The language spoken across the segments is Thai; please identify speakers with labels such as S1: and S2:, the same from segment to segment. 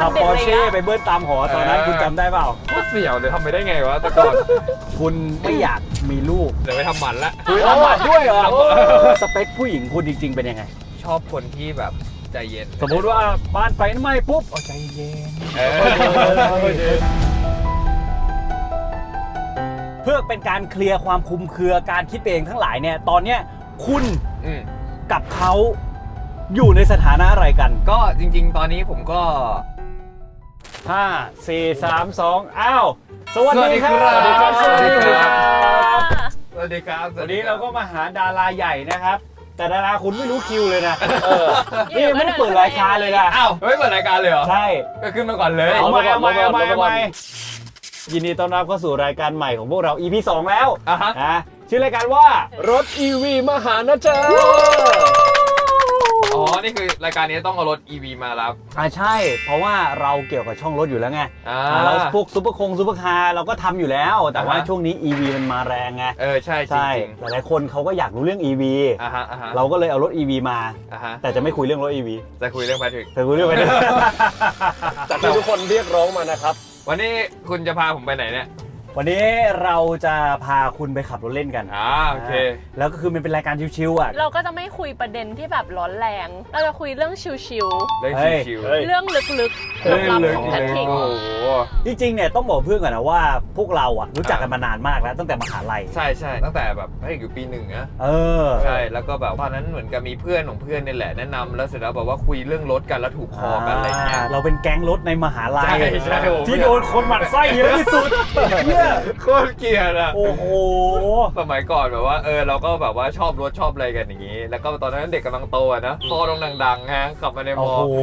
S1: ขับ
S2: เด็ด
S1: ปอร์
S2: เลย
S1: เช่
S2: อะ
S1: ไปเบิ้ลตามหอตอนนั้น
S3: เออ
S1: คุณจำได้เปล่า
S3: โคตรเสี่ยวเลยทำไปได้ไงวะแต่ก่อน
S1: คุณไม่อยากมีลูก
S3: เดี๋ยวไปทำหมันละ
S1: คือทำหมันด้วยเหรอสเปคผู้หญิงคุณจริง ๆ เป็นยังไง
S3: ชอบคนที่แบบใจเย็น
S1: สมมุติว่าบ้านไฟไหม้ปุ๊บ
S3: โอ้ใจเย็นเอ
S1: เพื่อเป็นการเคลียร์ความคลุมเครือการคิดไปเองทั้งหลายเนี่ยตอนเนี้ยคุณ
S3: อืม
S1: กับเขาอยู่ในสถานะอะไรกัน
S3: ก็จริง ๆ ตอนนี้ผมก็
S1: 5 4 3 2อ้าว สวัสดีครับ
S3: สวัสดีครับ
S1: สวัสดีครับ
S3: สวัสดีครับ
S1: วันนี้เราก็มาหาดาราใหญ่นะครับ แต่ดาราคุณไม่รู้คิวเลยนะนี่
S2: เดี๋
S1: ยั
S2: ยว
S1: งไม่ได้เปิดรายการเลยนะ
S3: อ้าวเฮ้ยเปิดรายการเลยเหรอ
S1: ใช่
S3: ก็ขึ้นมาก่อนเลย
S1: เอามาเอามาเอามาเอามายินดีต้อนรับเข้าสู่รายการใหม่ของพวกเรา EP 2 แล้ว
S3: อะฮะ
S1: นะชื่อรายการว่าร
S4: ถ EV มหานะจ๊ะ
S3: อ๋อ นี่คือรายการนี้ต้องเอารถ EV มารับ
S1: อ่าใช่ เพราะว่าเราเกี่ยวกับช่องรถอยู่แล้วไง
S3: อ่า
S1: อ่าเราพวกซุปเปอร์คงซุปเปอร์คาร์เราก็ทำอยู่แล้ว แต่ว่า
S3: อ่าฮะ
S1: ช่วงนี้ EV มันมาแรงไง
S3: เออ ใช่จริง
S1: ใช่
S3: จริง
S1: หลายๆคนเขาก็อยากรู้เรื่อง EV
S3: อะฮะอะฮะ
S1: เราก็เลยเอารถ EV มา
S3: อะฮะ
S1: แต่จะไม่คุยเรื่องรถ EV
S3: จะคุยเรื่องแพทริก
S1: แต่คุยเรื่องไปเรื่อย
S4: จากที่ทุกคนเรียกร้องมานะครับ
S3: วันนี้คุณจะพาผมไปไหนเนี่ย
S1: วันนี้เราจะพาคุณไปขับรถเล่นกัน
S3: อ่าโอเค
S1: แล้วก็คือมันเป็นรายการชิวๆอะ
S2: เราก็จะไม่คุยประเด็นที่แบบร้อนแรง เราจะคุยเรื่องชิว
S3: เรื่อง
S1: เฮ้ย
S3: ชิว
S4: เฮ้ย
S2: ๆเรื่องลึกๆ
S3: ๆ
S2: ลึกลับ
S3: ลึก
S2: ของ
S3: ๆ
S2: แพ
S3: เลย
S2: ทริก
S3: โอ้โห
S1: จริงๆเนี่ยต้องบอกเพื่อนก่อนนะว่าพวกเราอะรู้จักกันมานานมากแล้วตั้งแต่มหาลัย
S3: ใช่ใช่ตั้งแต่แบบแพทริกอยู่ปีหนึ่งนะ
S1: เออ
S3: ใช่ แล้วก็แบบตอนนั้นเหมือนกับมีเพื่อนของเพื่อนนี่แหละแนะนำแล้วเสร็จแล้วแบบว่าคุยเรื่องรถกันแล้วถูกคอกันอะไรเงี้ย
S1: เราเป็นแก๊งรถในมหาลัย
S3: ใช่ใช่ผม
S1: ที่โดนคนหมั่นไส้เยอะที่สุดเนี่ย
S3: โคตรเกลียดอะ
S1: โอ้โห
S3: สมัยก่อนแบบว่าเออเราก็แบบว่าชอบรถชอบอะไรกันอย่างนี้ แล้วก็ตอนนั้นเด็กกำลังโตอะนะพอต้องดังๆฮะขับมาในม
S1: โอ้
S3: อ
S1: โห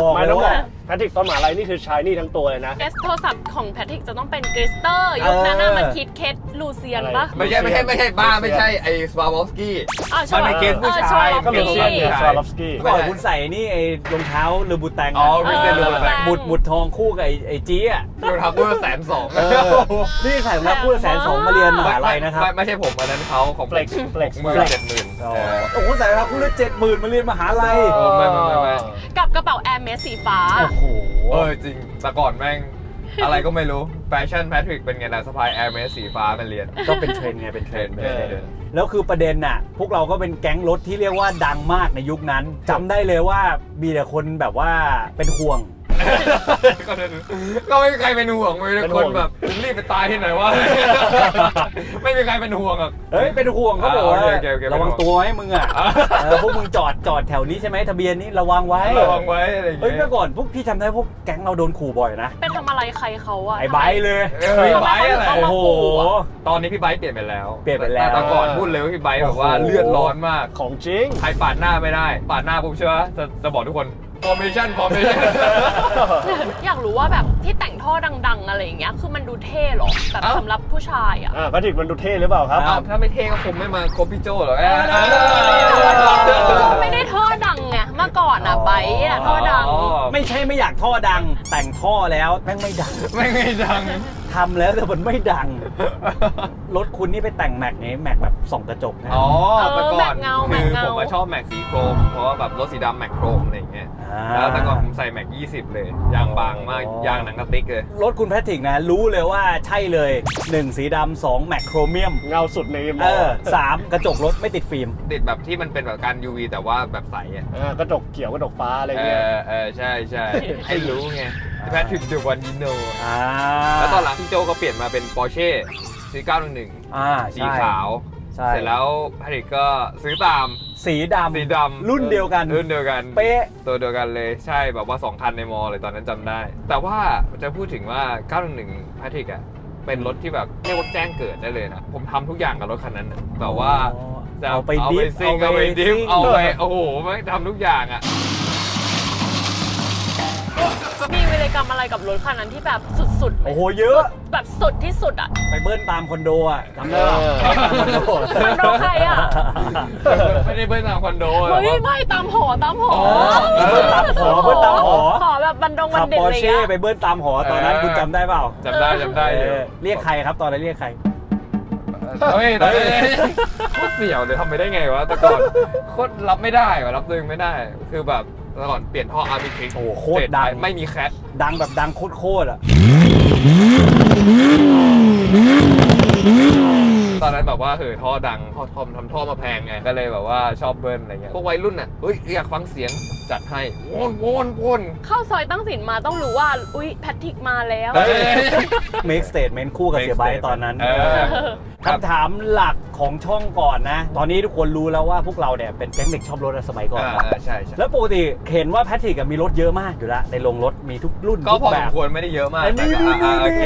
S1: บอก
S4: ไม่
S1: เล
S4: ต้
S1: ย
S4: องบอ
S1: ว่า
S4: ก แพทริกตอนมหาลัยนี่คือชายนี่ทั้งตัวเลยนะ
S2: เอสโทรศัพท์ของแพทริกจะต้องเป็นกริสเตอร์ยุคนั้นน่ะ
S1: เออ
S2: มันคิดเคสลูเซียนปะ
S3: ไม่ใช่ไม่ใช่ไม่ใช่บ้าไม่ใช่ไอ้สปาร์บอสกี้
S2: อ่า
S3: มันเป็นเกสผู้ชาย
S2: เออ
S4: ก็มี
S2: ช
S4: เซี
S2: อย
S4: น
S2: บ
S4: เนี่ย
S3: ใช่
S4: ชาลอฟสกี้
S1: ก่อนคุณใส่นี่ไอ้รองเท้าเรือบูแตง
S3: อ๋อ
S1: อะ
S3: วิเซนลูแบง
S1: หมุดหมุดทองคู่กับไอ้ไอ้จี้อะ
S3: ดูทับเบอร์แสนสอง
S1: เออนี่ใส่รองเท้าคู่ละแสนสองมาเรียนมหาลัยนะครับ
S3: ไม่ไม่ใช่ผมอันนั้นเขาของผม
S4: Flex Flex
S3: หมื่นเจ็ดหมื่น
S1: อ๋อโอ้โหใส่รองเท้าคู่ละเจ็ดหมื่นมาเรียนมหาลัย
S3: เออไม่ไม่ไม่ไม่
S2: กับกระเป๋าแอร์เมสสีฟ้า
S1: โอ้โห
S3: เออจริง แต่ก่อนแม่ง อะไรก็ไม่รู้ แฟชั่นแพทริกเป็นไงนะสะพายแอร์เมสสีฟ้ามาเรียน
S1: ก็เป็นเทรนด์ไงเป็นเทรนด์เป็นเทรน
S3: เออ
S1: ด์ แล้วคือประเด็นน่ะ พวกเราก็เป็นแก๊งรถที่เรียกว่าดังมากในยุคนั้นจำได้เลยว่ามีแต่คนแบบว่าเป็นห่วง
S3: ก็ไม่มีใครเป็นห่วงไม่มี
S4: เป็น
S3: ค
S4: ห่
S3: น
S4: วง
S3: แบบรีบไปตายที่ไหนวะไม่มีใครเป็นห่วงอะ
S1: เฮ้ยเป็นห่วงเขาบอกว่า
S3: อ่าโอเคโอเคโอเค
S1: ระวังตัวให้มึงอะเออพวกมึงจอดจอดแถวนี้ใช่ไหมทะเบียนนี้ระวังไว้
S3: ระวังไว้อะไรอย่าง
S1: เฮ้ย
S3: เงี้
S1: เมื่
S3: ย
S1: อก่อนพวกพี่จำได้พวกแก๊งเราโดนขู่บ่อยนะ
S2: เป็นทำอะไรใครเขาอะ
S1: ไอ้ไบร์ทเลย
S3: เออพี่ไบร์ทอะไร
S2: เขา
S1: โอ้
S2: มา
S1: โห
S2: ขู่อะ
S3: ตอนนี้พี่ไบร์ทเปลี่ยนไปแล้ว
S1: เปลี่ยนไปแล้ว
S3: แต่ก่อนพูดเลยว่าพี่ไบร์ทแบบว่า
S1: โอ้โห
S3: เลือดร้อนมาก
S4: ของจริง
S3: ใครปาดหน้าไม่ได้ ปาดหน้าปุ๊บเชื่อจะจะบอกทุกคน formation formation
S2: อยากรู้ว่าแบบที่แต่งท่อดัง ๆ อะไรอย่างเงี้ย คือมันดูเท่เหรอแบบ
S3: เอ้า
S2: สำหรับผู้ชายอะ
S4: อ่าแพทริกมันดูเท่หรือเปล่าครับ
S3: อ้าวถ้าไม่เท่ก็คงไม่มาคบพี่โจหรอกเออ
S2: ไม่ได้ท่อดังไงเมื่อก่อนอะไบร์ทอะท่อดัง
S1: ไม่ใช่ไม่อยากท่อดัง แต่งท่อแล้วแม่งไม่ดัง
S3: ไม่ไงดัง
S1: ทำแล้วแต่มันไม่ดัง รถคุณนี่ไปแต่งแม็กนี้แม็กแบบส่องกระจกนะ
S3: อ๋อ
S2: เออ
S3: แต่ก่อน
S2: แม็กเงาแม็
S3: คื
S2: ก
S3: อ
S2: เงา
S3: ผมมาชอบแม็กสีโครม เพราะว่าแบบรถสีดำแม็กโครมอะไรอย่างเงี้ย
S1: อ่า
S3: แล้วแต่ก่อนผมใส่แม็ก20 เลย ยางบางมาก
S1: อ๋อ
S3: ยางหนังกระติกเลย
S1: รถคุณแพทริกนะ รู้เลยว่าใช่เลย 1 สีดำสองแม็กโครเมียม
S4: เงาสุดในม
S1: เออสามกระจกรถไม่ติดฟิล์ม
S3: ติดแบบที่มันเป็นแบบการ UV แต่ว่าแบบใสอะ
S4: อ่ากระจกเขียวกระจกฟ้าอะไร
S3: เอ
S4: เงี้ย
S3: อเออใช่ใช่ให้รู้ไง แพทริกเดอะวันยิโน
S1: อ่า
S3: แล้วตอนหลังพี่โจก็เปลี่ยนมาเป็น Porsche 4911
S1: อ่า
S3: สี
S1: ใช่
S3: ขาว
S1: ใช่
S3: เสร็จแล้วแพทริกก็ซื้อตาม
S1: สีดำ
S3: สีดำ
S1: รุ่นเดียวกัน
S3: รุ่นเดียวกัน
S1: เป๊ะ
S3: ตัวเดียวกันเลยใช่แบบว่า 2 คันในมอเลยตอนนั้นจำได้ แต่ว่าจะพูดถึงว่า 911 p a t r i c อะเป็นรถที่แบบเรียกว่าแจ้งเกิดได้เลยนะ ผมทำทุกอย่างกับรถคันนั้นน่ะแบบว่า จะ
S1: เอาไป
S3: เอา
S1: ดิ
S3: ไป
S1: ฟ
S3: ซิ่งเอาไปดิฟเอาไป โอ้โหไม่งทำทุกอย่างอะ
S2: มีวิรกรรมอะไรกับรถคันนั้นที่แบบสุดๆไหม
S1: โอ้โหเยอะ
S2: แบบสุดที่สุดอะ
S1: ไปเบิ้ลตามคอนโดอะจำได้ปะ
S4: เออ
S1: คอนโด
S2: คอนโดใครอะ
S3: ไม่ได้เบิ้ลตามคอนโด
S2: เฮ้ย
S3: แบบว่า
S2: ไม่ตามหอตามหอ
S3: อ๋อ
S1: เบิ้ลตามหอเบิ้ลตามหอ
S2: หอแบบบันดงบั
S1: ขั
S2: น
S1: บ
S2: เด็ก
S1: ปอ
S2: อะไร
S1: ร์เช่
S2: เงี้ย
S1: ไปเบิ้ลตามหอตอนนั้น
S3: เออ
S1: คุณจำได้เปล่า
S3: จำได้จำได้อยู่
S1: เออเรียกใครครับตอนนั้นเรียกใคร
S3: เฮ้ยตอนนี้โคตรเสี่ยวเลยทำไปได้ไงวะแต่ก่อนโคตรรับไม่ได้วะรับตัวเองไม่ได้ คือแบบ แล้วก่อนเปลี่ยนท่ออาร์บิทริก
S1: โอ้โหโคตรดัง
S3: ไม่มีแคท
S1: ดังแบบดังโคตรๆอะ
S3: ตอนนั้นแบบว่าเออท่อดังท่อทอมทำท่อมาแพงไง ก็เลยแบบว่าชอบเบิ้ลอะไรเงี้ย พวกวัยรุ่นอะเฮ้ยอยากฟังเสียงจัดให้โวนโวนโวน
S2: เข้าซอยตั้งสินมาต้องรู้ว่า อุ๊ย แพทริกมาแล้ว
S3: เฮ้ย
S1: make statement คู่กับ
S3: Make
S1: เสียไบร์ท
S3: statement
S1: ตอนนั้น
S3: เออ ครับ
S1: คำถามหลักของช่องก่อนนะ ตอนนี้ทุกคนรู้แล้วว่าพวกเราเนี่ยเป็นแก๊งเด็กชอบรถอะสมัยก่อน
S3: อ่า
S1: นะ
S3: อ่าใช่ใช่
S1: แล้วปกติเห็นว่าแพทริกอะมีรถเยอะมากอยู่แล้วในโรงรถมีทุกรุ่น
S3: ก็
S1: ทุก
S3: พอ
S1: แบ
S3: สม
S1: บ
S3: ควรไม่ได้เยอะมาก
S1: อัน
S3: แต่
S1: นี้
S3: ก็อ่าอ่าโอเค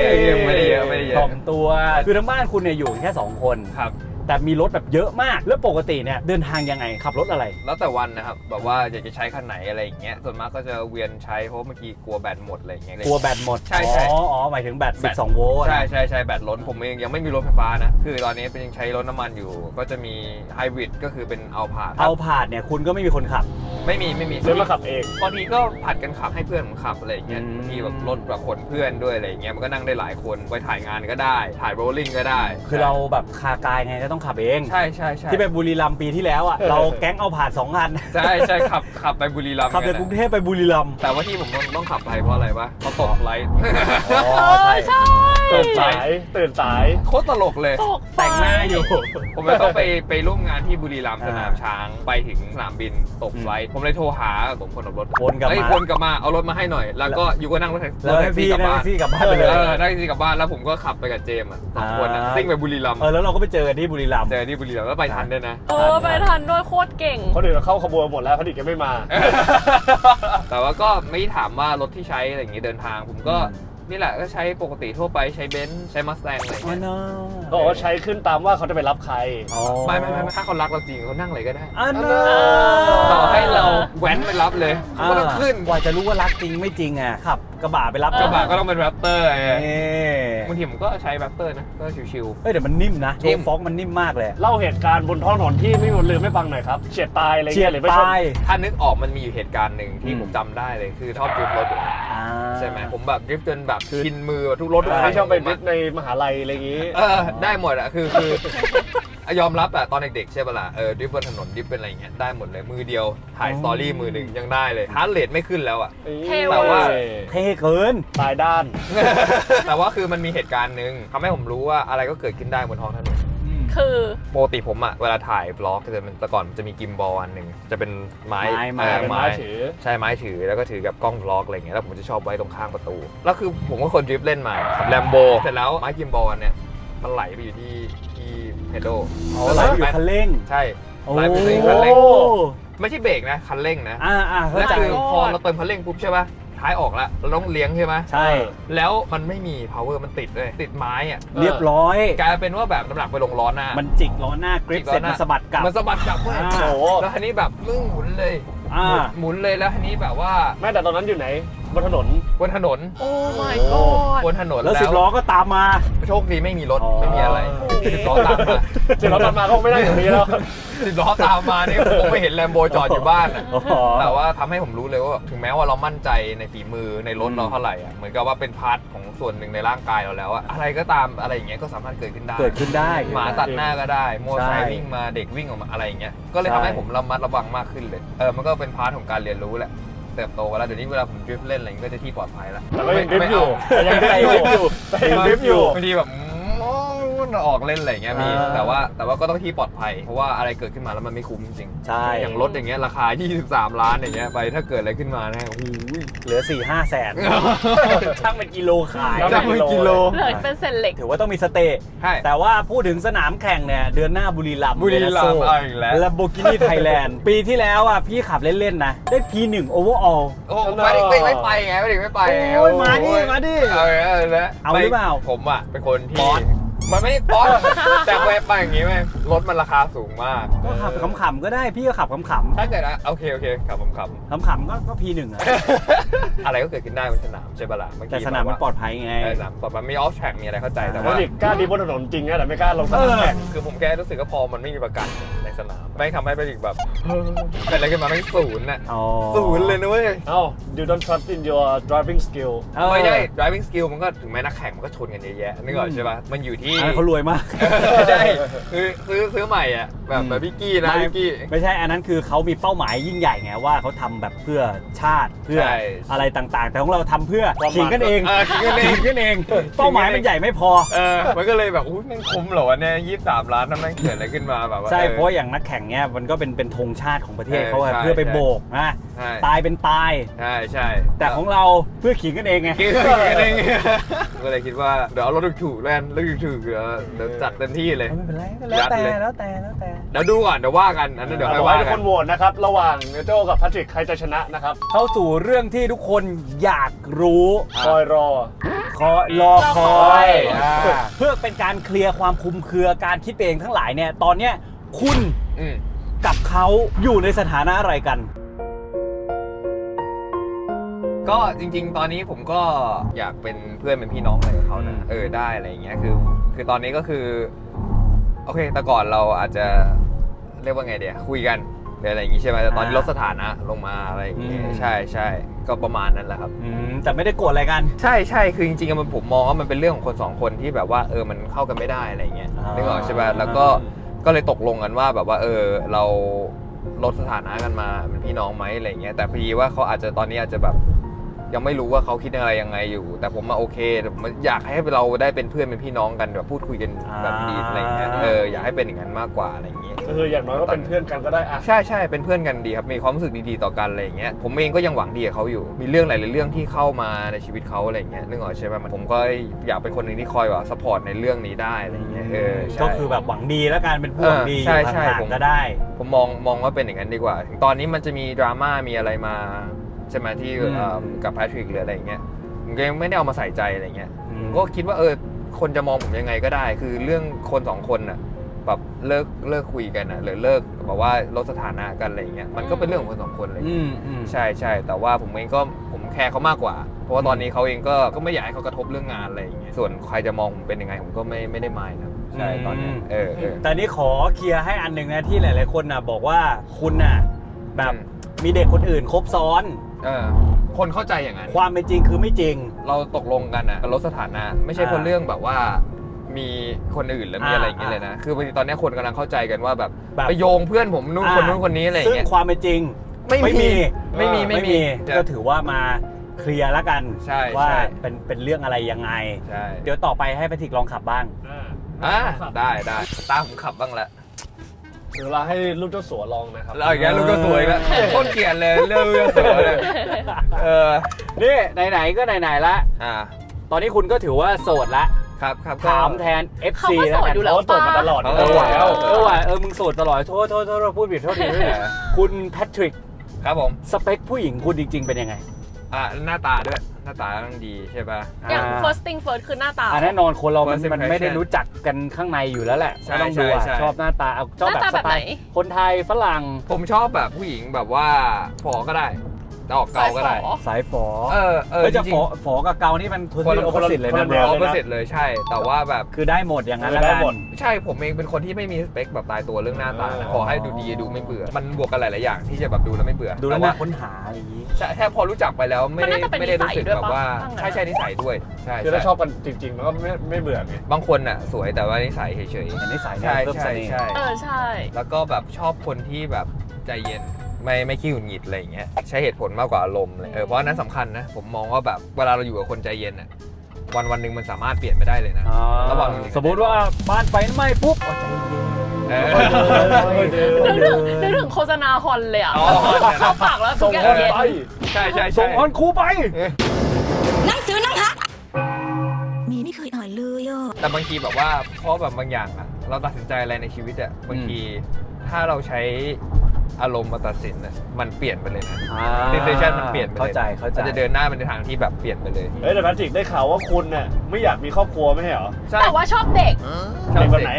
S3: ไม่ได้เยอะไม่ได้เย
S1: ถ่อ
S3: อะ
S1: มตัว คือทั้งบ้านคุณเนี่ยอยู่แค่ 2 คน
S3: ครับ
S1: แต่มีรถแบบเยอะมาก แล้วปกติเนี่ยเดินทางยังไงขับรถอะไร
S3: แล้วแต่วันนะครับแบบว่าอยากจะใช้คันไหนอะไรอย่างเงี้ยส่วนมากก็จะเวียนใช้เพราะเมื่อกี้กลัวแบตหมดอะไรอย่างเงี้ย
S1: กลัวแบตหมด
S3: ใช่ใช่
S1: อ๋ออ๋อหมายถึงแบต
S3: แบต
S1: 12 โวลต์
S3: ใช่
S1: นะ
S3: ใช่ใช่แบตล้นผมเองยังไม่มีรถไฟฟ้านะ คือตอนนี้เป็นยังใช้รถน้ำมันอยู่ ก็จะมีไฮบริดก็คือเป็นเอาผ่าน
S1: เอาผ่านเนี่ยคุณก็ไม่มีคนขับ
S3: ไม่มีไม่มี
S4: เดินมาขับเอง
S3: บางทีก็ผัดกันขับให้เพื่อนผมขับอะไรอย่างเงี้ย
S1: อืม
S3: บางทีแบบรถแบบคนเพื่อนด้วยอะไรอย่างเงี้ยมันก็นั่งได้หลายคนไปถ่ายงานก็ได้ ถ่ายโรลลิ่งก็ได้
S1: คือเราแบบคากายไงก็ต้องขับเอง
S3: ใช่ใช่ใช่
S1: ที่ไปบุรีรัมย์ปีที่แล้วอะ เราแก๊งเอาผ่านสองคัน
S3: ใช่ใช่ขับขับไปบุรีรัมย์
S1: ขับจาก
S3: น
S1: กรุงเทพไปบุรีรัมย์
S3: แต่ว่าที่ผมต้องต้องขับไปเพราะอะไรวะเขาตกไลท์
S1: อ๋อ
S2: เออ
S1: ใช่
S2: ใช่
S4: ตื่นสายตื่นสาย
S3: โคตรตลกเลย
S2: ตก
S1: แต่งหน้าอยู่
S3: ผมเลยต้องไปไปร่วมงานที่บุรีรัมย์
S1: อ่า
S3: สนามช้าง ไปถึงสนามบินตกไฟลท์ผมเลยโทรหาผมคนขับรถ
S1: วนกลับมา
S3: เฮ้ยวนกลับมาเอารถมาให้หน่อย แล้วก็อยู่ก็นั่งรถแท็ก
S1: แล้วให้พี่
S3: กลับ
S1: นั่ง
S3: บ้า
S1: แท็
S3: น
S1: กซี่กลับบ้านไปเลย
S3: เออนั่งแท็กซี่กลับบ้านแล้วผมก็ขับไปกับเจมส์อะสองคนอะ
S1: อ่า
S3: ซิ่งไปบุรีรัมย์
S1: เออแล้วเราก็ไปเจอกันที่บุรีรัมย์
S3: เจอที่บุรีรัมย์แล้วไปทันด้วยนะ
S2: เออไปทันด้วยโคตรเก่ง
S4: คนอื่นเข้าขบวนหมดแล้วพอดีแกไม่มา
S3: แต่ว่าก็ไม่ถามว่ารถที่ใช้อะไรอย่างงี้เดินทาง ผมก็ นี่แหละก็ใช้ปกติทั่วไปใช้เบนซ์ใช้มาสแตงอะไรอย่าง
S1: อ๋อ
S3: เงี้ย
S1: เนา
S4: ก็บอกว่าใช้ขึ้นตามว่าเขาจะไปรับใคร
S1: อ๋อ
S3: ไม่ไม่ไม่ไม่ถ้าเขารักเราจริงเขานั่งเลยก็ได้
S1: อัน
S4: เอ
S1: น่ะ
S3: ต่อให้เราแว้นไปรับเลยเขาก็ต้องขึ้น
S1: กว่าจะรู้ว่ารักจริงไม่จริงอะขับกระบะไปรับ
S3: กระบะก็ต้องเป็นแรปเตอร์ไง
S1: เอ๊ะ
S3: บางทีผมก็ใช้แรปเตอร์นะก็ชิว
S1: เฮ้ยเดี๋ยวมันนิ่มนะ
S3: นิ่
S1: โช
S3: ม
S1: ว์ฟ็อกมันนิ่มมากเลย
S4: เล่าเหตุการณ์บนท้องถนนที่ไม่มีวันลืมไม่ฟังหน่อยครับเฉียดตายอะไร
S1: เฉีย
S4: เงี้
S1: ด
S4: ยหรือไม่ชน
S1: ตาย
S3: ๆ ถ้านึกออกมันมีอยู่เหตุการณ์หนึ่งที่
S1: อืม
S3: ผมจำได้เลยคือชอบดริฟต์รถอยู่แล้ว
S1: อ่า
S3: ใช่ไหมผมแบบดริฟต์จนแบบ
S1: คือ
S3: ชินมือทุกรถทุกคั
S4: ใช่
S3: น
S4: ชอบไป
S3: ผม
S4: ดิ
S3: อะ
S4: สในมหาลัยอะไรอย่างงี้
S3: เออได้หมดอะคือคือยอมรับอะตอนเด็กๆใช่ปะล่ะเออดริฟต์บนถนนดริฟต์เป็นอะไรอย่างเงี้ยได้หมดเลยมือเดียวถ่ายสตอรี่มือหนึ่งยังได้เลยฮาร์ดเรทไม่ขึ้นแล้วอะ
S2: เท่
S3: แต่ว่า
S1: เท่เกิน
S4: ตายด้าน
S3: แต่ว่าคือมันมีเหตุการณ์หนึ่งทำให้ผมรู้ว่าอะไรก็เกิดขึ้นได้บนท้องถนน
S2: คือ
S3: ปกติผมอะเวลาถ่ายบล็อกจะเป็นแต่ก่อนมันจะมีกิมบอลอันหนึ่งจะเป็นไม้
S1: ไม้ไม้
S3: เออ
S4: เป็นไม้ถือ
S3: ใช่ไม้ถือแล้วก็ถือกับกล้องบล็อกอะไรเงี้ยแล้วผมจะชอบไว้ตรงข้างประตู แล้วคือผมก็คนดริฟต์เล่นมาขับแลมโบเสร็จแล้วไม้กิมบอลเนี่ยมันไหลไปอยู่ที่ที่เพด
S1: อ๋อไหลไปอยู่คันเร่ง
S3: ใช่
S1: โอ้
S3: ไหลไปอยู่คันเร่งไม่ใช่เบรกนะคันเร่งนะ
S1: อ่าอ่าเข้า
S3: แล้ว
S1: ใจ
S3: คือพอเราเติมคันเร่งปุ๊บใช่ป่ะ ท้ายออกแล้วเราต้องเลี้ยงใช่ไหม
S1: ใช่
S3: แล้วมันไม่มี power มันติดเลยติดไม้อะ
S1: เรียบร้อย
S3: กลายเป็นว่าแบบน้ำหนักไปลงล้อหน้า
S1: มันจิกล้อหน้ากริป
S3: จิกล้อ
S1: เสร็จ
S3: หน้า
S1: มันสะบัดกลับ
S3: มันสะบัดกลับเว้ย
S1: อ่า
S4: โอ้โห
S3: แล้วทีนี้แบบมึงหมุนเลย
S1: อ่า
S3: หมุนเลยแล้วทีนี้แบบว่า
S4: แม่แต่ตอนนั้นอยู่ไหน บนถนน
S3: บนถนน
S2: โอ้ my
S1: โอ้
S2: god
S3: บนถนน
S1: แล้วสิบล้อก็ตามมา
S3: โชคดีไม่มีรถ
S1: อ๋อ
S3: ไม่มีอะไรสิบล้อตามมา
S4: เจอรถตามมาก็ไม่ได้อย่างนี้แล้ว
S3: สิบล้อตามมานี่ผมไม่เห็นแลมโบจอดอยู่บ้านอะ
S1: อ๋อ
S3: แต่ว่าทำให้ผมรู้เลยว่าถึงแม้ว่าเรามั่นใจในฝีมือในรถ
S1: อืม
S3: เราเท่าไหร่อะเหมือนกับว่าเป็นพาร์ทของส่วนหนึ่งในร่างกายเราแล้วอะอะไรก็ตามอะไรอย่างเงี้ยก็สามารถเกิดขึ้นได้
S1: เกิดขึ้นได้
S3: หมาตัดหน้าก็ได้มอเตอร์ไซ
S1: ใช่
S3: ค์วิ่งมาเด็กวิ่งออกมาอะไรอย่างเงี้ยก็เลย
S1: ใช่
S3: ทำให้ผมระมัดระวังมากขึ้นเลยเออมันก็เป็นพาร์ทของการเรียนรู้แหละ เติบโตมาแล้วเดี๋ยวนี้เวลาผมดริฟต์เล่นอะไรอย่างเงี้ยก็จะที่ปลอดภัยแล้ว
S4: แต่ก็ยังดริฟ
S3: ไม่
S4: ต์อยู่
S3: เอา
S4: แต่ยังดริฟต์อยู่แต่ยังดริฟต์อยู่
S3: บางทีแบบ อืมออกเล่นอะไรอย่างเงี้ยมี
S1: อ่า
S3: แต่ว่าแต่ว่าก็ต้องที่ปลอดภัยเพราะว่าอะไรเกิดขึ้นมาแล้วมันไม่คุ้มจริง
S1: ใช่
S3: อย่างรถอย่างเงี้ยราคา 23 ล้านอย่างเงี้ยไปถ้าเกิดอะไรขึ้นมานะโอ้โห
S1: เหลือ4ี่ห้าแสน ช่างเป็นกิโลขาย
S4: ช่างเป็นกิโล
S2: เลยเป็นเศษเหล็ก
S1: ถือว่าต้องมีสเตย์
S3: ใช่
S1: แต่ว่าพูดถึงสนามแข่งเนี่ย เดือนหน้าบุรีรัมย์
S3: บุรีรัมย์เอาอีกแล้ว
S1: ลมโบกินี่ไทยแลนด์ ปีที่แล้วอะพี่ขับเล่น ๆ นะ ได้ P1 overall
S3: โอ้ไม่ได้ไม่ไม่ไปไงไม่ได้ไม่ไปไง
S1: โอ้ยมาดิ
S3: โอ้ย
S1: มาดิ
S3: เอาเลยเอาเลย
S1: เอาหรือเปล่า
S3: ผมอะเป็นคนที่
S1: ป๊อต
S3: มันไม่ได้ป๊อตแต่ไปไปอย่างงี้ไหมรถมันราคาสูงมาก
S1: ก็ขับขำๆก็ได้พี่ก็ขับขำ
S3: ถ้าเกิดนะโอเคโอเคขับผมขับ
S1: ๆขำๆก็ก็ P1 อะ
S3: อะไรก็เกิดขึ้นได้บนสนามใช่ปะล่ะเมื่อ
S1: แต่
S3: กี้
S1: สนามมันปล
S3: อ
S1: อดภัยไง
S3: ดสนามปลอดมันมีออฟแทร็กมีอะไรเข้าใจแต่
S4: แต่
S3: ว่า
S4: ว่าดิกล้าดริฟต์บนถนนจริงนะแต่ไม่กล้าลงส
S1: เอนา
S4: ม
S1: อ
S4: แข่ง
S3: คือผมแค่รู้สึกว่าพอมันไม่มีประกันใน สนามไม่งทำให้เป็นอีกแบบ เกิดอะไรขึ้นมาไม่งศูนย์น่ะ
S1: อ๋อ
S3: ศูนย์เลยนะเว้ย
S4: เอ้า you don't trust in your driving skill
S1: เออ
S3: ไม่ได้ driving skill มันก็ถึงแม้นักแข่งมันก็ชนกันเยอะแยะนึกออกใช่ปะมันอยู่ที่
S1: อันนั้นเขารวยมาก
S3: ใช่คือซื้อซื้อใหม่อะแบบแบบพี่กี้นะ
S1: ไม่
S3: พี่กี้
S1: ไม่ใช่ อันนั้นคือเขามีเป้าหมายยิ่งใหญ่ไงว่าเขาทำแบบเพื่อชาติเพื่อ
S3: ใช่
S1: อะไรต่างๆ แต่ของเราทำเพื่อ
S4: ความ
S1: ขิงกันเอง
S3: เออขิงกันเอง
S1: ขิงกันเอง เป้าหมายมันใหญ่ไม่พอ
S3: เออมันก็เลยแบบอุ้ยแม่งคุ้มเหรอวะเนี่ยยี่สามล้านถ้าแม่งเกิดอะไรขึ้นมาแบบว่า
S1: ใช่
S3: ออ
S1: เพราะอย่างนักแข่งเนี้ยมันก็เป็นเป็นธงชาติของประเทศ
S3: เออ
S1: เขาอะ
S3: ใช่
S1: เพื่อไป
S3: ใช่
S1: โบกนะ
S3: ใช่
S1: ตายเป็นตาย
S3: ใช่ใช่
S1: แต่ของเราเพื่อขิงกันเองไง
S3: คิดกันเองก็เลยคิดว่าเดี๋ยวเอารถถูกๆแล้วกันรถถูกๆเดี๋ยวเดี๋ยวจัดเต็มที่เลย
S1: ไม่เป็นไร
S3: ยั
S1: แล้ว
S3: ด
S1: แต่
S3: เลย
S1: แล้วแต่แล้วแต่
S3: เดี๋ยวดูก่อนเดี๋ยวว่ากันอันนั้นเดี๋ยวค่อย
S4: ขอ
S3: ว่า
S4: ให้ทุก
S3: กั
S4: คน นโหวตนะครับ ระหว่างเนโจกับแพทริกใครจะชนะนะครับ
S1: เข้าสู่เรื่องที่ทุกคนอยากรู้
S4: คอยรอ
S1: คอยรอคอย
S4: อ่า
S1: อ่าเพื่อเป็นการเคลียร์ความคลุมเครือการคิดเองทั้งหลายเนี่ยตอนเนี้ย คุณ
S3: อืม
S1: กับเขาอยู่ในสถานะอะไรกัน
S3: ก็จริง ๆ ตอนนี้ผมก็อยากเป็นเพื่อนเป็นพี่น้องอะไรกับเขา
S1: อื
S3: นะ
S1: ม
S3: เออได้อะไรอย่างเงี้ยคือ คือตอนนี้ก็คือ โอเคแต่ก่อนเราอาจจะเรียกว่าไงเดียคุยกันหรืออะไรอย่างงี้ใช่ไหมแต่ตอนนี้ลดสถานะลงมาอะไรอย่างเงี้ยใช่ใช่ก็ประมาณนั้นแหละครับ
S1: อืมแต่ไม่ได้โกรธอะไรกัน
S3: ใช่ใช่คือจริงๆอะมันผมมองว่ามันเป็นเรื่องของคนสองคนที่แบบว่าเออมันเข้ากันไม่ได้อะไรอย่างเงี้ย
S1: อ่านึ
S3: นึกออกใช่ป่ะแล้วก็ ก็เลยตกลงกันว่าแบบว่าเออเราลดสถานะกันมาเป็นพี่น้องไหมอะไรเงี้ยแต่พอดีว่าเขาอาจจะตอนนี้อาจจะแบบยังไม่รู้ว่าเขาคิดอะไรยังไงอยู่ แต่ผมมาโอเคอยากให้เราได้เป็นเพื่อนเป็นพี่น้องกันแบบพูดคุยกันแบบดีอะไรเงี้ยเอออยากให้เป็นอย่างนั้นมากกว่าอะไรอย่างเงี้ย
S4: ก็คืออย่างน้อยก็เป็นเพื่อนกันก็ได้อะ
S3: ใช่ใช่เป็นเพื่อนกันดีครับมีความรู้สึกดีๆต่อกันอะไรอย่างเงี้ยผมเองก็ยังหวังดีกับเขาอยู่ มีเรื่องหลายๆเรื่องที่เข้ามาในชีวิตเขาอะไรอย่างเงี้ยนึกออกใช่ไหมผมก็อยากเป็นคนหนึ่งที่คอยว่าสปอร์ตในเรื่องนี้ได้อะไรอย่างเงี้ยเออใช่
S1: ก็คือแบบหวังดีแล้วกันเป็นผู้หวังดี
S3: เออใช่ใช่
S1: ห่าง
S3: ผม
S1: ๆก็ได้
S3: ผมมองมองว่าเป็นอย่างนั้นดีกว่า ถึงตอนนี้มันจะมีดราม่ามีอะไรมาใช่ไหมที่
S1: อืม
S3: เอ่อกับแพทริกหรืออะไรอย่างเงี้ยผมก็ยังไม่ได้เอามาใส่ใจอะไรเงี้ย
S1: อื
S3: ผมมก็คิดว่าเออคนจะมองผมยังไงก็ได้ คือเรื่องคนสองคนน่ะ แบบเลิกเลิกคุยกันน่ะหรือเลิกแบบว่าลดสถานะกันอะไรเงี้ยมันก็เป็นเรื่องของคนสองคนเลย
S1: อืมอืม
S3: ใช่ใช่แต่ว่าผมเองก็ผมแคร์เขามากกว่า เพราะว่าตอนนี้เขาเองก็ก็ไม่อยากให้เขากระทบเรื่องงานอะไรอย่างเงี้ยส่วนใครจะมองผมเป็นยังไงผมก็ไม่ไม่ได้มายนะใช่ตอนเนี้ยเออเออ
S1: แต่นี่ขอเคลียร์ให้อันหนึ่งนะที่หลาย ๆ คนน่ะบอกว่าคุณน่ะแบบ
S3: อืม
S1: มีเด็กคนอื่นคบซ้อน
S3: เออคนเข้าใจอย่างนั้น
S1: ความเป็นจริงคือไม่จริง
S3: เราตกลงกันอะลดสถานะ ไม่ใช่เพราะ
S1: อ่า
S3: เรื่องแบบว่า มีคนอื่นแล้วมี
S1: อ่า
S3: อะไรอย่างเงี้ยเลยนะคือบางทีตอนเนี้ยคนกำลังเข้าใจกันว่าแบบ
S1: แบบ
S3: ไปโยงเพื่อนผมนู่นคนนู้นคนนี้อะไรอย่าง
S1: ซึ่ง
S3: เงี้ย
S1: ความเป็นจริง
S3: ไม่มี ไม่มี
S1: ไม่
S3: ไม่
S1: มี
S3: มี
S1: ก็ถือว่ามาเคลียร์แล้วกัน
S3: ใช่
S1: ว่า
S3: ใช่
S1: เป็นเป็นเรื่องอะไรยังไง
S3: ใช่
S1: เดี๋ยวต่อไปให้แพทริกลองขับบ้าง
S3: อ่าได้ได้ตามผมขับบ้างละ
S4: เดี๋ยวเราให้ลูกเจ้าสัวลองนะครับ
S3: แล้วอย่างเงี้ยลูกก็สวยแล้วโคตรเกลียดเลยเรื่องลูกก็สวยเลยเออ
S1: นี่ไหนๆก็ไหนๆละ
S3: อ่า
S1: ตอนนี้คุณก็ถือว่าโสดละ
S3: ครับครับก็
S1: ถามแทน FC
S2: เขาก็โส
S1: แล้ว
S2: ด
S1: กัน
S2: อยู่แล้ว
S4: เขาเปิดมาตลอด
S3: เออ
S1: เออว่ะ
S4: แล้ว
S1: เออว่ะเออมึงโสดตลอดโทษโทษโทษพูดผิดโทษทีด้วยคุณแพทริก
S3: ครับผม
S1: สเปคผู้หญิงคุณจริง ๆ เป็นยังไง
S3: อ่าหน้าตาด้วยหน้าตาต้องดีใช่ป่ะ
S2: อย่าง
S1: อ่า
S2: first thing first คือหน้าตา
S1: อ่าแน่นอนคนเรามัน
S3: First
S1: มันไม่ได้
S3: impression
S1: รู้จักกันข้างในอยู่แล้วแหละ
S3: ใช่
S1: ก็ต้องดูอะ
S3: ใช่ใช่
S1: ชอบหน้าตาเอาชอบ
S2: หน้า
S1: แบบ
S2: ตา
S1: ส
S2: แบบ
S1: ไต
S2: ไหน
S1: ล์คนไทยฝรั่ง
S3: ผมชอบแบบผู้หญิงแบบว่าฝอก็ได้ จะออกเกาก็ได้
S2: สายฝอ
S1: สายฝอ
S3: เออเออ
S1: เฮ้ย
S3: จ
S1: จะ
S3: ริ
S1: ฝ
S3: ง
S1: อฝอกับเกานี่มันทุน
S3: คนละ
S1: ที่โอเปอร์สิตเลย
S4: คน
S1: นะ
S4: ละ
S3: ๆ
S4: แนว
S3: ออปเสร็จเลยใช่ แต่ว่าแบบ
S1: คือได้หมดอย่างนั้น
S4: เออ
S1: แล้ว
S4: ได้
S1: กัน
S4: หมด
S3: ใช่ผมเองเป็นคนที่ไม่มีสเปคแบบตายตัวเรื่องหน้าตานะ
S4: อ๋อ
S3: ขอให้ดูดีดูไม่เบื่อ มันบวกกันหลาย ๆ อย่างที่จะแบบดูแล้วไม่เบื่อ
S1: ดูแล้ว
S3: ต่
S1: น่า
S3: ว่า
S1: ค้นหาอย่างนี้
S3: ใช่แค่พอรู้จักไปแล้วไม่ได้
S2: มันน่าจะเป็น
S3: ไม่ได้รู้สึก
S2: นิสัยด้วย
S3: แบบ
S2: ปะ
S3: ว่า
S2: ข้างใน
S3: ใช่ใช่นิสัยด้วยใช่
S4: คือถ้า
S3: ใช่
S4: ชอบกันจริง ๆ มันก็ไม่ไม่เบื่อไง
S3: บางคนอะสวยแต่ว่านิสัยเฉย
S1: เห็นนิสัย
S3: ๆ
S1: เนี่ย
S3: ใช่
S1: เพิ่มเส
S3: ใช่
S1: น่ห์
S3: ใช่
S2: เออใช่
S3: แล้วก็แบบชอบคนที่แบบใจเย็น ไม่ไม่ขี้หงุดหงิดอะไรอย่างเงี้ยใช้เหตุผลมากกว่าอารมณ์เลยเออเพราะอันนั้นสำคัญนะผมมองว่าแบบเวลาเราอยู่กับคนใจเย็นอะวันวันหนึ่งมันสามารถเปลี่ยนไปได้เลยนะ
S1: อ่า
S3: ระหว่าง
S1: สมมติว่าบ้านไฟไหม้ปุ๊บเอาใจเย็น
S3: เออ
S2: นึกถึงนึกถึงโฆษณาฮอนเลยอะ
S3: อ๋อ
S2: เข้าปากแล้วทุ
S4: ส่
S2: ก
S4: ง
S2: อย่าง
S4: คน
S2: เย็น
S4: ไป
S3: ใช่ใช่
S1: ส่
S3: ใช่
S1: งออนครูไป
S5: หนังสือหนังหักมีไม่เคยอ่านเลยอะ
S3: แต่บางทีแบบว่าเพราะแบบบางอย่างอะเราตัดสินใจอะไรในชีวิตอะบางทีถ้าเราใช้ อารมณ์มาตัดสินอะมันเปลี่ยนไปเลยนะ decision มันเปลี่ยนไปเลย
S1: เข้าใจเข้าใจ
S3: มันจะเดินหน้าไปในทางที่แบบเปลี่ยนไปเลย
S4: เฮ้ยแต่แพทริกได้ข่าวว่าคุณเนี่ยไม่อยากมีครอบครัวไม่ใช่เหรอ
S3: ใช่
S2: แต่ว่าชอบเด็ก
S3: ชอบ
S4: เด็กคนไหน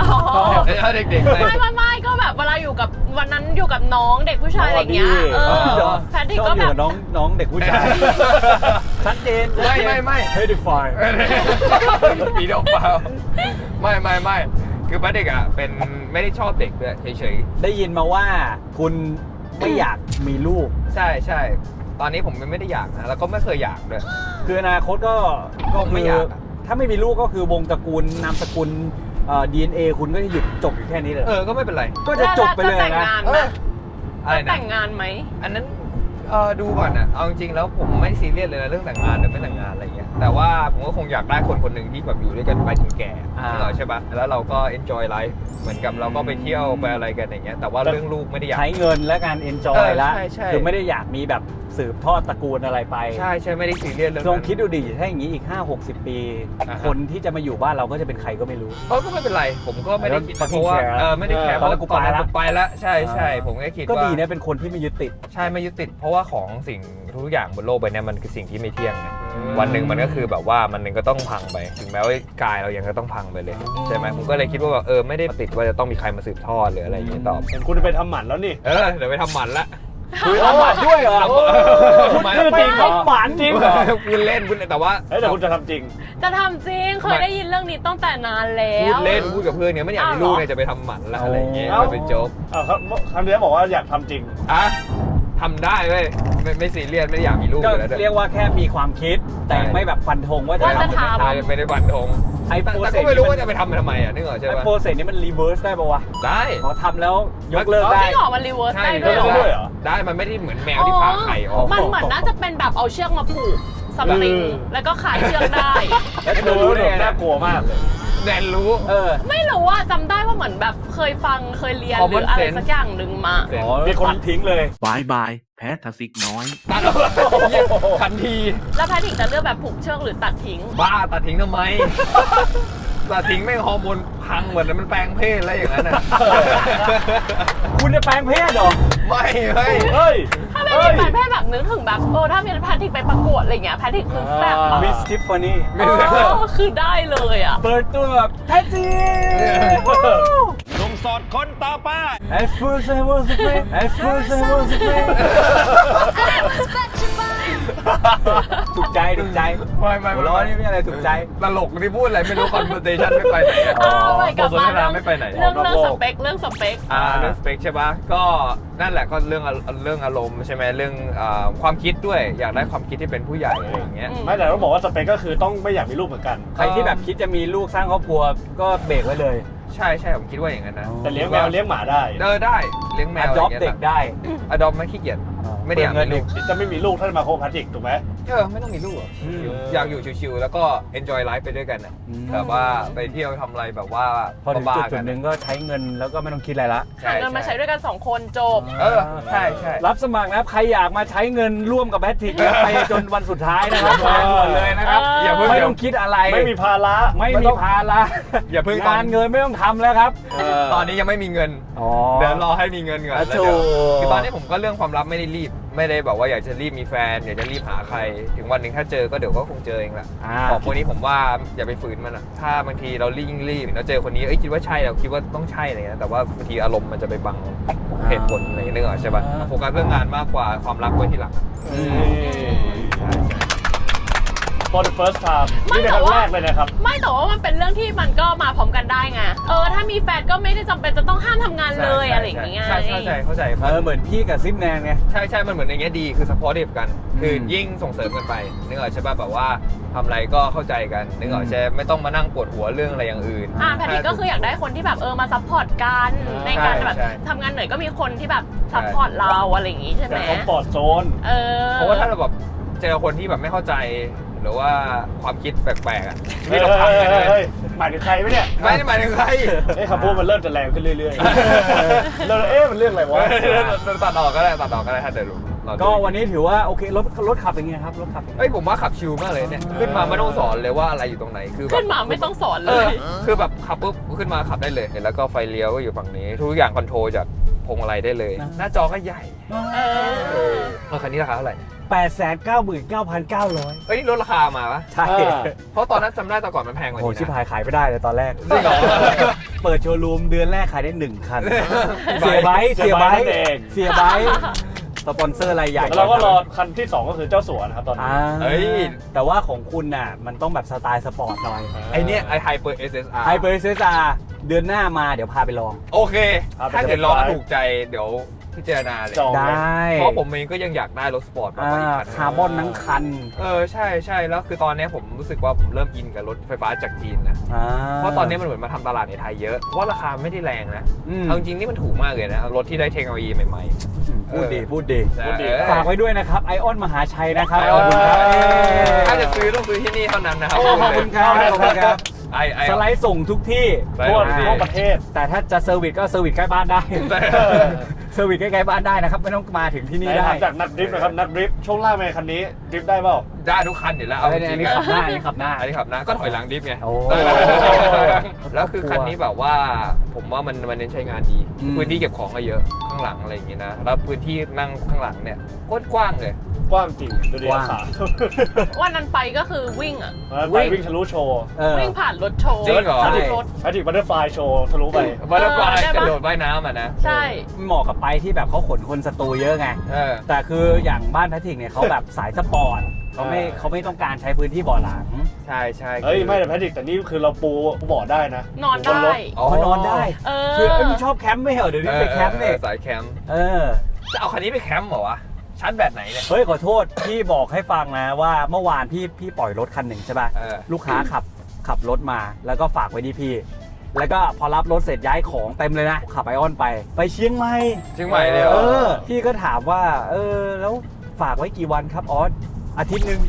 S2: อ๋อ
S3: เออเด็กๆเลย
S2: ไม่ไม่ไม่ก็แบบเวลาอยู่กับวันนั้นอยู่กับน้องเด็กผู้ชายอะไรอย่างเงี้ยเอ
S1: อ๋อ
S2: อแพทริก
S1: ช
S2: ก็
S1: อบอ
S2: แบ
S1: ยู่
S2: บ
S1: กับน้องน้องเด็กผู้ชาย ชัดเจน
S3: ไม่ไม่ไม่
S1: เฮ้ยดิฟาย
S3: ปีดอกเปล่าไม่ไม่ไม่คือป้าเด็กอะเป็น ไม่ได้ชอบเด็กด้วยเฉย
S1: ได้ยินมาว่าคุณไม่อยากมีลูก
S3: ๆ ใช่ใช่ตอนนี้ผมไม่ได้อยากนะ แล้วก็ไม่เคยอยากด้วย
S1: คืออนาคตก็
S3: ก็ไม่อยากอะ
S1: ถ้าไม่มีลูกก็คือวงตระกูลนามสกุลดีเอ็นเอคุณก็จะหยุดจบอยู่แค่นี้เลย
S3: เออก็ไม่เป็นไร
S1: ก็จะจบไปเลย
S2: จะแต่ง
S1: นะ
S2: งาน
S3: เอ
S2: ไหม
S3: ออะไร
S2: จะ
S3: นะ
S2: แต่งงานไหม
S3: อันนั้น เออดูก่อนนะเอาจริงๆแล้วผมไม่ซีเรียสเลยนะเรื่องแต่งงานหรือไม่แต่งงานอะไรเงี้ย แต่ว่าผมก็คงอยากได้คนคนหนึ่งที่แบบอยู่ด้วยกันไปถึงแก่
S1: อ่า
S3: นึกออกใช่ปะแล้วเราก็ enjoy life เหมือนกับเราก็ไปเที่ยวไปอะไรกันอย่างเงี้ย แต่ว่าเรื่องลูกไม่ได้อยาก
S1: ใช้เงินและการเอนจอ
S3: เอยอ
S1: ละ
S3: ใช่ใช่
S1: คือไม่ได้อยากมีแบบ สืบทอดตระกูลอะไรไป
S3: ใช่ใช่ไม่ได้ซีเรียสเรื่อง
S1: ลอง
S3: นั้น
S1: คิดดูดิถ้าอย่างนี้อีก 5 60 ปี
S3: อ่าฮะ
S1: คนที่จะมาอยู่บ้านเราก็จะเป็นใครก็ไม่รู้
S3: เออก็ไม่เป็นไร ผมก็ไม่ได้คิด
S1: ไม่
S3: นะ
S1: ต้อง
S3: เพราะว่า
S1: แคร์
S3: เออไม่ได้แคร์
S1: เออตอนนั้นกูไปละ
S3: ผมไปละใช่ใช่ผมก็คิด
S1: ก็
S3: ว่า
S1: ดีนะเป็นคนที่ไม่ยึดติด
S3: ใช่ไม่ยึดติดเพราะว่าของสิ่งทุกอย่างบนโลกใบเนี้ยมันคือสิ่งที่ไม่เที่ยงไง
S1: อืม
S3: วันหนึ่งมันก็คือแบบว่ามันหนึ่งก็ต้องพังไป ถึงแม้ว่ากายเรายังก็ต้องพังไปเลย ใช่ไหมผมก็เลยคิดว่าแบบเออไม่ได้ติดว่าจะต้องมีใครมาสืบทอดหรืออะไรอย่างนี้ต่อ
S4: เห็นคุณไปทำหมันแล้วนี่
S3: เออเดี๋ยวไปทำหมันละ
S1: คือทำหมันด้วยเหรอ
S3: ทำไม
S4: เรื่องจริงเหรอ
S1: ทำหมันจริงเหรอ
S3: พูดเล่นพูดเล่นแต่ว่า
S4: เฮ้ยแต่คุณจะทำจริง
S2: จะทำจริงเคยได้ยินเรื่องนี้ตั้งแต่นานแล้
S3: พูด
S2: ว
S3: เล่นพูดกับเพื่อนเนี่ยไม่อยากมี
S2: อ้าวเหรอ
S3: ลูกเนี่ยจะไปทำหมันละอะไรอย่างเงี้ย
S4: เอ้า
S3: มันเป็นโจ๊ก
S4: อ่าครับคำนี้บอกว่าอยากทำจริง
S3: อะทำได้เว้ยไม่ไม่ซีเรียสไม่ได้อยากมีลูก
S1: ก็
S3: อยู่แล้วด้วย
S1: เรียกว่าแค่มีความคิดแต่
S3: ใช่
S1: ไม่แบบฟันธงว่าจะ
S2: ว่าจะ
S1: ทำหรือไม่
S2: ทำ
S3: ไม่ไม่ได้บันทง
S1: ไอ้
S3: แต่
S1: โปร
S3: แต่
S1: เซ
S3: ก็
S1: ส
S3: ไม่รู้ว่าจะไปทำมันทำไมอะนึกออกใช่
S1: ไอ้
S3: ปะ
S1: โปรเซสนี้มันรีเวิร์สได้ปะวะ
S3: ได้
S1: พอทำแล้วยกเลิก
S2: จ
S1: ได้
S2: ริงเหรอมันรีเวิร์ส
S3: ใช่
S2: ได้ด้วยเหร
S4: ได้
S2: อ
S4: ด้วยเหรอ
S3: ได้มันไม่ได้เหมือนแมวที่พาไข่ออก
S2: มันเหมือนน่าจะเป็นแบบเอาเชือกมาผูกสปริง
S4: เออ
S2: แล้วก็ขายเชือกได้
S1: แล้วเธ
S4: ดู
S1: อรู้ได้
S4: เนี่ย
S1: ไง
S4: น่า
S1: นะ
S4: กลัวมากเลย
S3: แนนรู้
S1: เออ
S2: ไม่รู้ว่าจำได้ว่าเหมือนแบบเคยฟังเคยเรียนห
S3: Common
S2: รืออะไร
S3: sense
S2: สักอย่างหนึ่งมา
S1: อ๋อ
S4: มีคน
S1: ตัดทิ้งเลย
S6: บายบาย แพ้ทาสิกน้อย
S3: ตัดออกทันที
S2: แล้วแพทริกจะเลือกแบบผูกเชือกหรือตัดทิ้ง
S3: บ้าตัดทิ้งทำไม ตัดทิ้งไม่งฮอร์โมนพังเหมือนมันแปลงเพศอะไรอย่างนั้นน่ะ
S1: คุณจะแปลงเพศเหรอ
S3: ไม่ไม่
S4: เฮ้ย
S2: ถ้า ไม่มีแฟนแพทย์แบบนึกถึงแบบเออถ้ามีแพทริกไปประกวดอะไรเงี้ยแพทริกคือแซ่บอะ
S1: มิสทิฟฟานี่
S3: ไม่
S2: เอ
S3: ใช่
S2: อคือได้เลยอะ
S1: เปิดตัวแบบแพทจี
S4: หนุ่มโสดคนต่อไป
S1: ไอ้ฟูเซมสเปไอ้ฟูเซมสเป ถูกใจถูกใจ
S3: ไม่ไม่
S1: หัวเร้อนนี่ไม่อะไรถูกใจ
S3: ตลกที่พูดอะไรไม่รู้คอนเวอร์เซชันไม่ไปไหนอะ
S2: เอาไปกลับ
S3: สน
S2: มา
S3: ทนาไม่ไปไหน
S2: เรื่องเรื่องสเปคเรื่องสเปค
S3: อ่าเรื่องสเปคใช่ปะก็นั่นแหละก็เรื่องเรื่องอารมณ์ใช่ไหมเรื่องอ่าความคิดด้วยอยากได้ความคิดที่เป็นผู้ใหญ่อะไรอย่างเงี้ย
S2: อืม
S4: ไม่แต่ต้องบอกว่าสเปคก็คือต้องไม่อยากมีลูกเหมือนกัน
S1: ใครที่แบบคิดจะมีลูกสร้างครอบครัวก็เบรกไว้เลย
S3: ใช่ใช่ผมคิดว่าอย่างนั้นนะ
S4: แต่เลี้ยงแมวเลี้ยงหมาได้
S3: เออได้เลี้ยงแม
S1: อ
S3: ว
S1: ดอปเด็กได้
S3: อดอปไม่ขี้เกียจ ไม่ได้อยากมีลูก
S4: จะไม่มีลูกถ้ามาโคพัทิกถูกไหม
S3: เออไม่ต้องมีลูกอะ
S1: อืม
S3: อยากอยู่ชิวๆแล้วก็ enjoy life ไปด้วยกันนะแบบว่าไปเที่ยวทำอะไรแบบว่า
S1: พอถึง
S3: บ้า
S1: จุด
S3: ๆ
S1: จุ
S3: กั
S1: ด
S3: น
S1: หนึ่งก็ใช้เงินแล้วก็ไม่ต้องคิดอะไรละ
S2: หาเงินมาใช้ด้วยกันสองคนจบ
S3: เออใช่ใช่
S1: รับสมัครนะครับใครอยากมาใช้เงินร่วมกับแพทริกนะไปจนวันสุดท้ายนะครับมาด่วนเลยนะครับ
S2: เออ
S3: อ
S1: อย่า
S3: เพิ่ง
S1: ไม่
S3: เดี๋ยว
S1: ต้องคิดอะไร
S4: ไม่มีภาระ
S1: ไม่มี
S4: ต้อง
S1: ภาระ
S3: อย่าเพิ่งตอน
S1: งานเงินไม่ต้องทำแล้วครับ
S4: เออ
S3: ตอนนี้ยังไม่มีเงิน
S1: อ๋อ
S3: เดี๋ยวรอให้มีเงินก่อน
S1: อะ
S3: แล้วเดี๋ยว
S1: ถูก
S3: คือตอนนี้ผมก็เรื่องความลับไม่ได้รีบ ไม่ได้แบบว่าอยากจะรีบมีแฟนอยากจะรีบหาใคร ถึงวันหนึ่งถ้าเจอก็เดี๋ยวก็คงเจอเองแหละ
S1: อ่า
S3: ของพวกนี้ผมว่าอย่าไปฝืนมันอะถ้าบางทีเรารีบยิ่งรีบเราเจอคนนี้เอ้ยคิดว่าใช่เราคิดว่าต้องใช่อะไรเงี้ยแต่ว่าบางทีอารมณ์มันจะไปบังเหตุผลอะไรเงี้ยนึกออกใช่ปะโฟกัสเรื่องงานมากกว่าความรักไว้ที่หลัง
S4: for the first time
S2: ไม่
S4: นี่เป็นค
S2: แต่
S4: รั้ง
S2: ว่า
S4: แรกเลยนะครับ
S2: ไม่แต่ว่ามันเป็นเรื่องที่มันก็มาพร้อมกันได้ไง เออ ถ้ามีแฟนก็ไม่ได้จำเป็นจะต้องห้ามทำงานเลยอะไรอย่างเงี้ย
S3: ใช่ใช่ใช่เข้าใจ
S1: เออเหมือนพี่กับซิปแนนไง
S3: ใช่ใช่มันเหมือนอย่างเงี้ยดีคือ supportive กัน คือ
S1: ม
S3: ยิ่งส่งเสริมกันไปนึกออกใช่ป่ะแบบว่าทำอะไรก็เข้าใจกันนึกออกใช่ไม่ต้องมานั่งปวดหัวเรื่องอะไรอย่างอื่น
S2: อ่าแพทริกก็คืออยากได้คนที่แบบเออมาซัพพอร์ตกัน
S4: ใช่
S2: ในการแบบ
S3: ใช่
S2: ทำงานเหนื่อยก็มีคนที่แบบซัพพอร์ตเราอะไรอย่างงี้ใช่ไหม
S4: แต่คอมฟอร์ตโซน
S2: เออ
S3: เพราะว่าถ้าเราแบบเจอคนที่แบบไม่เข้าใจ หรือว่าความคิดแปลกๆอะชี
S4: เฮ้
S3: วิ
S4: ย
S3: ตเราพังเลยนะ
S4: เฮ้ยหมายถึงใครไหมเนี่ย
S3: ไม่ได้หมายถึงใคร
S4: เอ้ยคำพูดมันเริ่มจะแรงขึ้นเรื่อยๆเริ่มเอ๊ะมันเรื่องอะไรวะ
S3: ตัดออกก็ได้ตัดออกก็ได้ถ้าเดี๋ยว เราดู
S1: ก็วันนี้ถือว่าโอเครถรถขับเป็นไงครับรถขับเป็นไง
S3: เอ้ยผมว่าขับชิลมากเลยเนี่ยขึ้นมาไม่ต้องสอนเลยว่าอะไรอยู่ตรงไหนคือแบบ
S2: ขึ้นมาไม่ต้องสอน
S3: เอ
S2: เล
S3: อย คือแบบขับปุ๊บขึ้นมาขับได้เลย แล้วก็ไฟเลี้ยวก็อยู่ฝั่งนี้ ทุกอย่างคอนโทรลจากพวงมาลัยได้เลยหน้าจอก็ใหญ่
S2: เออ
S3: เออคันนี้ราคาเท่าไหร่
S1: แปดแสนเก้าหมื่นเก้าพันเก้าร้อย
S3: เอ้ยนี่ลดราคามาปะ
S1: ใช่
S4: อ่า
S3: เพราะตอนนั้นจำได้แต่ก่อนมันแพงก
S1: โอ้
S3: ว่า
S1: โห
S3: นี้
S1: ชิบ
S3: นะ
S1: หายขายไม่ได้เลยตอนแรก
S3: จริงเหรอ
S1: เปิดโชว์รูมเดือนแรกขายได้หนึ่งคัน
S3: ใบ
S1: เสียไบค์เสียไบค์
S4: นั่นเอง
S1: เสียไบค์ สปอนเซอร์รายใหญ่
S4: แล้วเราก็รอคันที่ 2 ก็คือเจ้าสัวนะครับตอนนี้
S1: อ่า
S3: เอ้ย
S1: แต่ว่าของคุณน่ะ มันต้องแบบสไตล์สปอร์ตหน่อย
S3: ไอเนี้ยไอไฮเปอร์ SSR
S1: ไฮเปอร์เซซาเดือนหน้ามาเดี๋ยวพาไปลอง
S3: โอเค
S4: ครับ
S3: ถ้าเกิดลอง
S4: ไป
S3: ถูกใจเดี๋ยว พิจารณาเลย
S4: จอง
S1: ได้
S3: เพราะผมเองก็ยังอยากได้รถสปอร์ตแบบ
S1: อ่า
S3: ว่าอีกคันหนึ่ง
S1: คาร์บอนทั้งคัน
S3: เออใช่ใช่แล้วคือตอนเนี้ยผมรู้สึกว่าผมเริ่มอินกับรถไฟฟ้าจากจีนนะ
S1: อ่า
S3: เพราะตอนนี้มันเหมือนมาทำตลาดในไทยเยอะว่าราคาไม่ได้แรงนะ
S1: อืม
S3: เอาจริงๆนี่มันถูกมากเลยนะรถที่ได้เทคโนโลยีใหม่
S1: พูดดีพูดดี
S3: ๆนะ
S4: พูดดี
S3: เออ
S1: ฝากไว้ด้วยนะครับไอออนมหาชัยนะครับ
S3: ไอ
S1: ขอบคุณครับ
S3: ถ้าจะซื้อต้องซื้อที่นี่เท่านั้นนะครับ
S1: โอ้ขอบคุณครับขอบคุณครับ
S3: ไอไอ
S1: สไลด์ส่งทุกที่
S3: ไป
S4: ทั่ว
S3: หมด
S4: ทั่วประเทศ
S1: แต่ถ้าจะเซอร์วิสก็เซอร์วิสใกล้บ้านได้ เซอร์วิสใกล้ๆบ้านได้นะครับ ไม่ต้องมาถึงที่นี่
S4: ไหน
S1: ได้
S4: ถามจากนักดริฟต์นะครับนักดริฟต์ช่วงล่างในคันนี้ดริฟต์ได้เปล่า
S3: ได้ทุกคันอยู่แล้ว
S1: เอา
S3: เอา
S1: อั
S3: จ
S1: น
S3: ริ
S1: นี้
S3: งๆ
S1: ขับหน้าอันนี้ขับหน้า
S3: อันนี้ขับนะก็ถอยหลังดิฟไง
S1: โอ้
S3: เออแล้วคือคันนี้แบบว่า ผมว่ามันมันเน้นใช้งานดี
S1: อืม
S3: พื้นที่เก็บของก็เยอะข้างหลังอะไรอย่างงี้นะแล้วพื้นที่นั่งข้างหลังเนี่ยโคตรกว้างเลย
S4: กว้างจริงดูดิ
S1: กว้าง
S4: ขา
S2: วันนั้นไปก็คือวิ่งอะ
S4: ไปวิ่งทะลุโชว์
S1: เออ
S2: วิ่งผ่านรถโชว์
S3: จริงเหรอ
S2: ทะลุรถ
S4: แพทริกบัตเตอร์ฟลายโชว์ทะลุไป
S3: บัตเตอร์ฟลาย
S2: เออได้ปะ
S3: กระโดดว่ายน้ำอะนะ
S2: ใช่
S1: เหมาะกับไปที่แบบเขาขนคนสตูเยอะไง
S3: เออ
S1: แต่คืออย่างบ้านแพทริกเนี่ยเขาแบบสายสปอร์ตเขาไม่
S4: เออ
S1: เขาไม่ต้องการใช้พื้นที่เบ่อหลัง
S3: ใช่ใช่
S4: เฮ้ย ไม่แต่แพทริกแต่นี่คือเราปูเบาะได้นะ
S2: นอน
S4: บนร
S2: ได้
S4: ถ
S1: อ๋อนอนได้
S2: เออ
S1: คือเอ้ยมึงชอบแคมป์ไม่เหรอเดี๋ยวนี้ไปแคมป์เนี่ย
S3: สายแคมป์
S1: เออ
S3: จะเอาคันนี้ไปแคมป์เหรอวะ ชาร์จแบตไหนเนี่ย
S1: เฮ้ยขอโทษ พี่บอกให้ฟังนะว่าเมื่อวานพี่พี่ปล่อยรถคันหนึ่งใช่ป่ะ
S3: เออ
S1: ลูกค้าขับขับรถมาแล้วก็ฝากไว้ที่พี่ แล้วก็พอรับรถเสร็จย้ายของเต็มเลยนะ ขับไอออนไป ไปเชียงใหม่
S3: เชียงใหม่เลยเหร
S1: เอ
S3: อ
S1: อ พี่ก็ถามว่า เออ แล้วฝากไว้กี่วันครับออสอาทิตย์หนึ่ง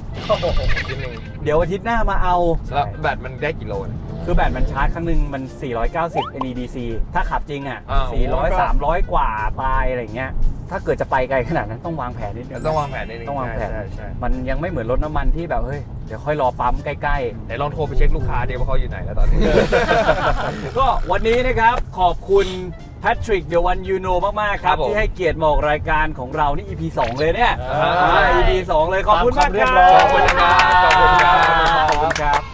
S3: ชิ้นหนึ่ง
S1: เดี๋ยวอาทิตย์หน้ามาเอา
S3: แล้วแบตมันได้กี่โลเนี่ย
S1: คือแบตมันชาร์จครั้งหนึ่งมัน 490 NEDC ถ้าขับจริงอะ
S3: อ้าว
S1: 400 300 กว่าปลายอะไรอย่างเงี้ย ถ้าเกิดจะไปไกลขนาดนั้นต้องวางแผนนิดนึ
S3: มัน
S1: ง
S3: ต้องวางแผนนิดนึง
S1: ต้องวางแผน
S3: ใช่ใช่ใช่
S1: มันยังไม่เหมือนรถน้ำมันที่แบบเฮ้ยเดี๋ยวค่อยรอปั๊มใกล้ๆ
S3: ไหนลองโทรไปเช็คลูกค้าดิว่าเขาอยู่ไหนแล้วตอนนี้
S1: ก็วันนี้นะครับขอบคุณแพทริกเดวันยูโนมาก ๆ ครับ
S3: ครับผม
S1: ที่ให้เกียรติมาออกรายการของเรานี่ EP 2 เลยเนี่ย
S4: อ่า
S1: อ่า EP 2 เลย ขอบคุณมากครับ
S4: ตามคำเรียบร้อย
S1: ขอบคุณครับ
S3: ขอบคุณครับ
S1: ขอบคุณครับ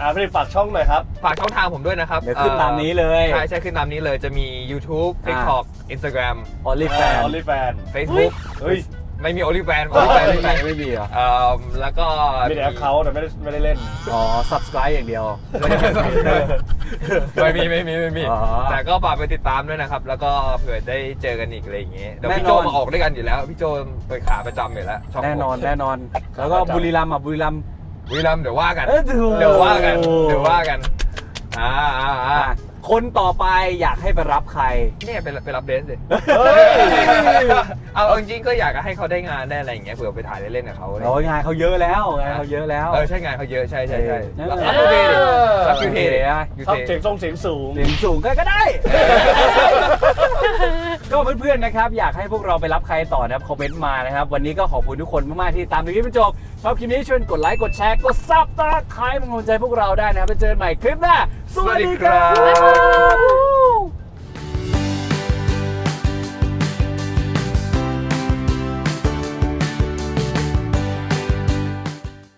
S4: อ่าแพทริกฝากช่องหน่อยครับ
S3: ฝากช่องทางผมด้วยนะครับ
S1: เดี๋ยวขึ้นตามนี้เลย
S3: ใช่ใช่ขึ้นตามนี้เลยจะมี YouTube
S1: อ่า
S3: TikTok Instagram
S1: ออลลี่แฟน
S4: ออลลี่แฟน
S3: Facebook
S4: เฮ้ย
S3: ไม่มี OnlyFans
S1: ออลลี่แฟน
S3: ไม่มี
S1: ไม่มีเหรอ
S3: เอ่อแล้วก็
S4: มีแต่แอคเคาท์แต่ไม่ได้ไม่ได้เล่น
S1: อ๋อ subscribe อย่างเดียว
S3: ไม่มีไม่มีไม่มี
S1: อ๋อ
S3: แต่ก็ฝากไปติดตามด้วยนะครับ แล้วก็เผื่อได้เจอกันอีกอะไรอย่างเงี้ยเดี๋ยว
S1: แน่
S3: พี่
S1: น
S3: โจ
S1: อน
S3: มาออกด้วยกันอยู่แล้ว พี่โจไปขาประจำอยู่แล้วช่งผม
S1: แน่นอนแน่นอน แล้วก็บุรีรัมย์อะบุรีรัมย์
S3: บุรีรัมย์เดี๋ยวว่ากัน
S1: เอ้ยถูก
S3: เดี๋ยวว่ากัน เดี๋ยวว่ากัน อ่าอ่าอ่า
S1: อะคนต่อไปอยากให้ไปรับใคร
S3: เนี่ยไปไปรับเบนซ์สิ
S1: เฮ้ย
S3: เอาเอาจริงๆก็อยากให้เขาได้งานได้อะไรอย่างเงี้ยเผื่อไปถ่ายเล่นๆกับเขาอะไรอย่าง
S1: โอ้
S3: เงี้ย
S1: ยงานเขาเยอะแล้วงานเขาเยอะแล้ว
S3: เออใช่งานเขาเยอะใช่ใช่ใช่
S1: เออ
S3: รับรับยูเทดิรับยูเทดิ
S1: อะ
S3: ยู
S4: ชอบ
S3: เท
S4: เสียงทรงเสียงสูง
S1: เสียงสูงก็ก็ได้ ก็เพื่อนๆนะครับอยากให้พวกเราไปรับใครต่อนะครับคอมเมนต์มานะครับ วันนี้ก็ขอบคุณทุกคนมากๆที่ตามดูคลิปจนจบชอบคลิปนี้ชวนกดไลค์กดแชร์กดซับตาคายมังกรใจพวกเราได้นะครับไปเจอกันใหม่คลิปหน้าสวัสดีครับ